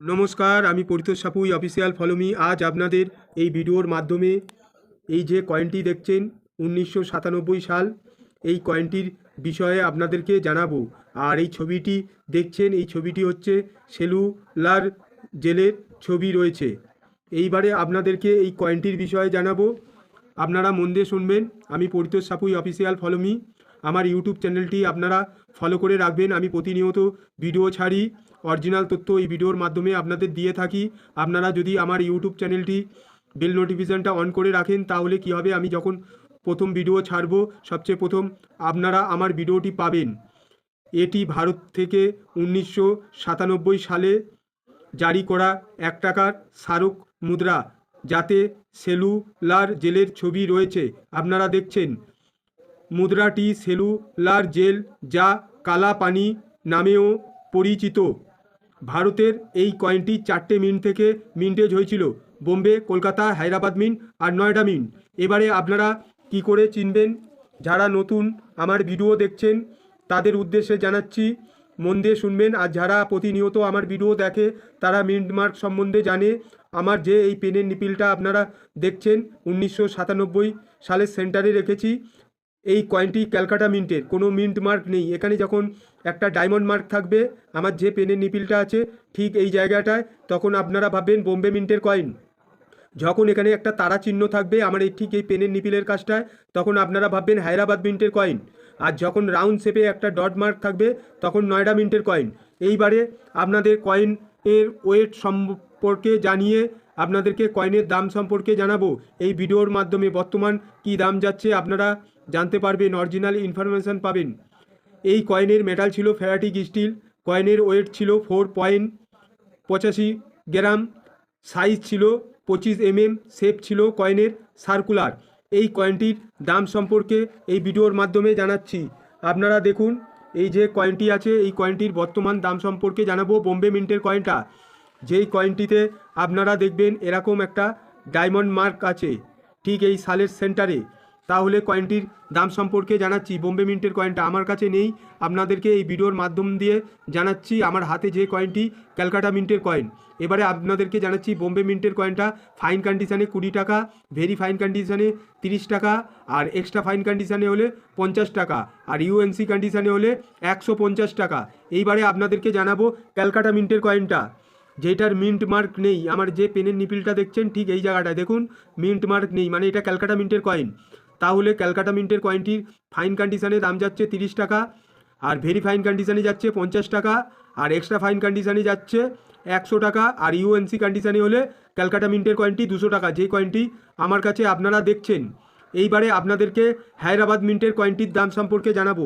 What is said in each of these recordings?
নমস্কার, আমি Paritosh Sapui official follow me আজ আপনাদের এই ভিডিওর মাধ্যমে এই যে কয়েনটি দেখছেন, উনিশশো সাতানব্বই সাল, এই কয়েনটির বিষয়ে আপনাদেরকে জানাব। আর এই ছবিটি দেখছেন, এই ছবিটি হচ্ছে সেলুলার জেলের ছবি রয়েছে। এইবারে আপনাদেরকে এই কয়েনটির বিষয়ে জানাব। আপনারা মন দিয়ে শুনবেন। আমি Paritosh Sapui official follow me আমার ইউটিউব চ্যানেলটি আপনারা ফলো করে রাখবেন। আমি প্রতিনিয়ত ভিডিও ছাড়ি অরিজিনাল তথ্য এই ভিডিওর মাধ্যমে আপনাদের দিয়ে থাকি। আপনারা যদি আমার ইউটিউব চ্যানেলটি বেল নোটিফিকেশানটা অন করে রাখেন, তাহলে কী হবে? আমি যখন প্রথম ভিডিও ছাড়বো, সবচেয়ে প্রথম আপনারা আমার ভিডিওটি পাবেন। এটি ভারত থেকে উনিশশো সাতানব্বই সালে জারি করা এক টাকার স্মারক মুদ্রা, যাতে সেলুলার জেলের ছবি রয়েছে। আপনারা দেখছেন মুদ্রাটি সেলুলার জেল যা কালা পানি নামেও পরিচিত। ভারতের এই কয়েনটি চারটে মিন্ট থেকে মিন্টেজ হয়েছিল। বোম্বে, কলকাতা, হায়দ্রাবাদ মিন আর নয়ডা মিন এবারে আপনারা কি করে চিনবেন? যারা নতুন আমার ভিডিও দেখছেন, তাদের উদ্দেশ্যে জানাচ্ছি, মন দিয়ে শুনবেন। আর যারা প্রতিনিয়ত আমার ভিডিও দেখে, তারা মিন্ট মার্ক সম্বন্ধে জানে। আমার যে এই পেনের নিপিলটা আপনারা দেখছেন, উনিশশো সালের সেন্টারে রেখেছি। এই কয়েনটি ক্যালকাটা মিন্টের, কোনো মিন্ট মার্ক নেই। এখানে যখন একটা ডায়মন্ড মার্ক থাকবে, আমার যে পেনের নিপিলটা আছে, ঠিক এই জায়গাটায়, তখন আপনারা ভাববেন বোম্বে মিন্টের কয়েন যখন এখানে একটা তারা চিহ্ন থাকবে, আমার এই ঠিক এই পেনের নিপিলের কাজটায়, তখন আপনারা ভাববেন হায়দ্রাবাদ মিন্টের কয়েন আর যখন রাউন্ড শেপে একটা ডট মার্ক থাকবে, তখন নয়ডা মিন্টের কয়েন এইবারে আপনাদের কয়েন এর ওয়েট সম্পর্কে জানিয়ে আপনাদেরকে কয়েনের দাম সম্পর্কে জানাব। এই ভিডিওর মাধ্যমে বর্তমান কি দাম যাচ্ছে, আপনারা জানতে পারবেন অরিজিনাল ইনফরমেশান পাবেন। এই কয়েনের মেটাল ছিল ফেরাটিক স্টিল কয়েনের ওয়েট ছিল ফোর পয়েন্ট পঁচাশি গ্রাম সাইজ ছিল পঁচিশ এমএম শেপ ছিল কয়েনের সার্কুলার এই কয়েনটির দাম সম্পর্কে এই ভিডিওর মাধ্যমে জানাচ্ছি। আপনারা দেখুন, এই যে কয়েনটি আছে, এই কয়েনটির বর্তমান দাম সম্পর্কে জানাব বোম্বে মিন্টের কয়েনটা যেই কয়েনটিতে আপনারা দেখবেন এরকম একটা ডায়মন্ড মার্ক আছে, ঠিক এই সালের সেন্টারে তাহলে কয়েনটির দাম সম্পর্কে জানাচ্ছি। বোম্বে মিন্টের কয়েনটা আমার কাছে নেই। আপনাদেরকে এই ভিডিওর মাধ্যম দিয়ে জানাচ্ছি আমার হাতে যে কয়েনটি, ক্যালকাটা মিন্টের কয়েন। এবারে আপনাদেরকে জানাচ্ছি, বোম্বে মিন্টের কয়েনটা ফাইন কন্ডিশানে কুড়ি টাকা, ভেরি ফাইন কন্ডিশানে তিরিশ টাকা, আর এক্সট্রা ফাইন কন্ডিশানে হলে পঞ্চাশ টাকা, আর ইউএনসি কন্ডিশানে হলে একশো পঞ্চাশ টাকা। এইবারে আপনাদেরকে জানাব ক্যালকাটা মিন্টের কয়েনটা। যেটার মিন্ট মার্ক নেই। আমার যে পেনের নিপিলটা দেখছেন ঠিক এই জায়গাটায়। দেখুন, মিন্ট মার্ক নেই। মানে এটা ক্যালকাটা মিন্টের কয়েন। তাহলে ক্যালকাটা মিন্টের কয়েনটির ফাইন কন্ডিশানে দাম যাচ্ছে তিরিশ টাকা, আর ভেরি ফাইন কন্ডিশানে যাচ্ছে পঞ্চাশ টাকা, আর এক্সট্রা ফাইন কন্ডিশানে যাচ্ছে একশো টাকা, আর ইউএনসি কন্ডিশানে হলে ক্যালকাটা মিন্টের কয়েনটি দুশো টাকা, যে কয়েনটি আমার কাছে আপনারা দেখছেন। এইবারে আপনাদেরকে হায়দ্রাবাদ মিন্টের কয়েনটির দাম সম্পর্কে জানাব।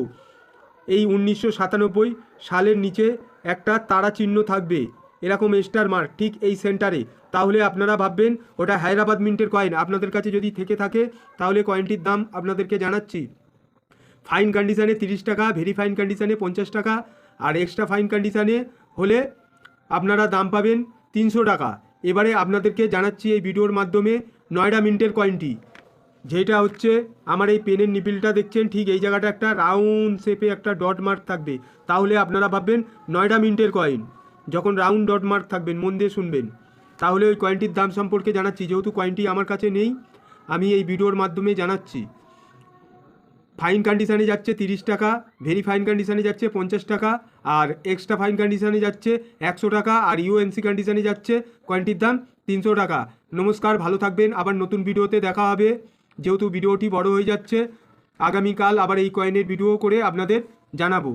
এই উনিশশো সাতানব্বই সালের নিচে একটা তারা চিহ্ন থাকবে। এরকম স্টার মার্ক, ঠিক এই সেন্টারে। তাহলে আপনারা ভাববেন, ওটা হায়দ্রাবাদ মিন্টের কয়েন। আপনাদের কাছে যদি থেকে থাকে, তাহলে কয়েনটির দাম আপনাদেরকে জানাচ্ছি। ফাইন কন্ডিশানে তিরিশ টাকা, ভেরি ফাইন কন্ডিশানে পঞ্চাশ টাকা, আর এক্সট্রা ফাইন কন্ডিশানে হলে আপনারা দাম পাবেন তিনশো টাকা। এবারে আপনাদেরকে জানাচ্ছি এই ভিডিওর মাধ্যমে নয়ডা মিন্টের কয়েনটি। যেটা হচ্ছে, আমার এই পেনের নিপিলটা দেখছেন, ঠিক এই জায়গাটা একটা রাউন্ড শেপে একটা ডট মার্ক থাকবে। তাহলে আপনারা ভাববেন, নয়ডা মিন্টের কয়েন। যখন রাউন্ড ডট মার্ক থাকবেন, মন দিয়ে শুনবেন। তাহলে ওই কয়েনটির দাম সম্পর্কে জানাচ্ছি। যেহেতু কয়েনটি আমার কাছে নেই, আমি এই ভিডিওর মাধ্যমে জানাচ্ছি। ফাইন কন্ডিশানে যাচ্ছে তিরিশ টাকা ভেরি ফাইন কন্ডিশানে যাচ্ছে পঞ্চাশ টাকা, আর এক্সট্রা ফাইন কন্ডিশানে যাচ্ছে একশো টাকা, আর ইউএনসি কন্ডিশানে যাচ্ছে কয়েনটির দাম তিনশো টাকা। নমস্কার, ভালো থাকবেন, আবার নতুন ভিডিওতে দেখা হবে। যেহেতু ভিডিওটি বড় হয়ে যাচ্ছে, আগামীকাল আবার এই কয়েনের ভিডিও করে আপনাদের জানাব।